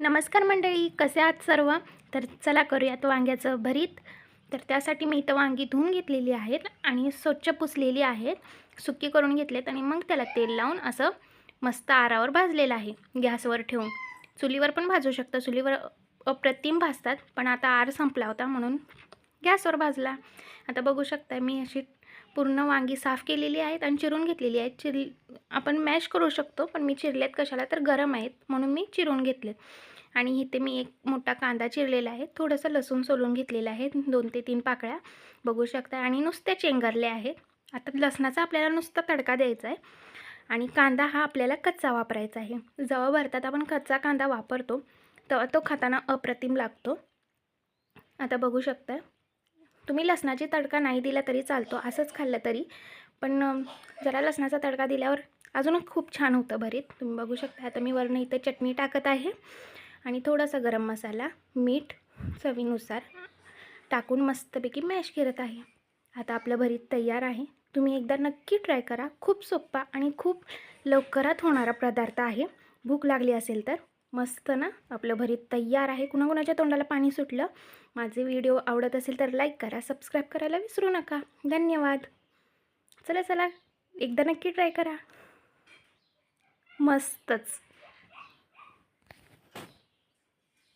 नमस्कार मंडळी कसे आहात सर्व? तर चला करूयात वांग्याचं भरीत. तर त्यासाठी मी इथं वांगी धुवून घेतलेली आहेत आणि स्वच्छ पुसलेली आहेत. सुकी करून घेतलेत आणि मग त्याला तेल लावून असं मस्त आरावर भाजलेलं आहे गॅसवर ठेवून. चुलीवर पण भाजू शकतं. चुलीवर अप्रतिम भाजतात पण आता आर संपला होता म्हणून गॅसवर भाजला. आता बघू शकता मी अशी पूर्ण वांगी साफ केलेली आहेत आणि चिरून घेतलेली आहेत. चिर आपण मॅश करू शकतो पण मी चिरलेत कशाला तर गरम आहेत म्हणून मी चिरून घेतलेत. आणि इथे मी एक मोठा कांदा चिरलेला आहे. थोडंसं लसूण सोलून घेतलेलं आहे. दोन ते तीन पाकळ्या. बघू शकता. आणि नुसत्या चेंगरले आहेत आता लसणाचा आपल्याला नुसता तडका द्यायचा आहे. आणि कांदा हा आपल्याला कच्चा वापरायचा आहे. जवळ भरतात आपण कच्चा कांदा वापरतो. तेव्हा तो खाताना अप्रतिम लागतो. आता बघू शकता तुम्ही लसणाची तडका नाही दिला तरी चालतो असंच खाल्लं तरी. पण जरा लसणाचा तडका दिल्यावर अजूनच खूप छान होतं भरीत. तुम्ही बघू शकता आता मी वरनं इथं चटणी टाकत आहे. आणि थोडासा गरम मसाला मीठ चवीनुसार टाकून मस्तपैकी मॅश करत आहे. आता आपलं भरीत तयार आहे. तुम्ही एकदा नक्की ट्राय करा. खूप सोप्पा आणि खूप लवकरात होणारा पदार्थ आहे. भूक लागली असेल तर. मस्त ना? आपलं भरीत तयार आहे. कुणाकुणाच्या तोंडाला पाणी सुटलं? माझे व्हिडिओ आवडत असेल तर लाईक करा सबस्क्राईब करायला विसरू नका. धन्यवाद. चला चला. एकदा नक्की ट्राय करा. मस्तच.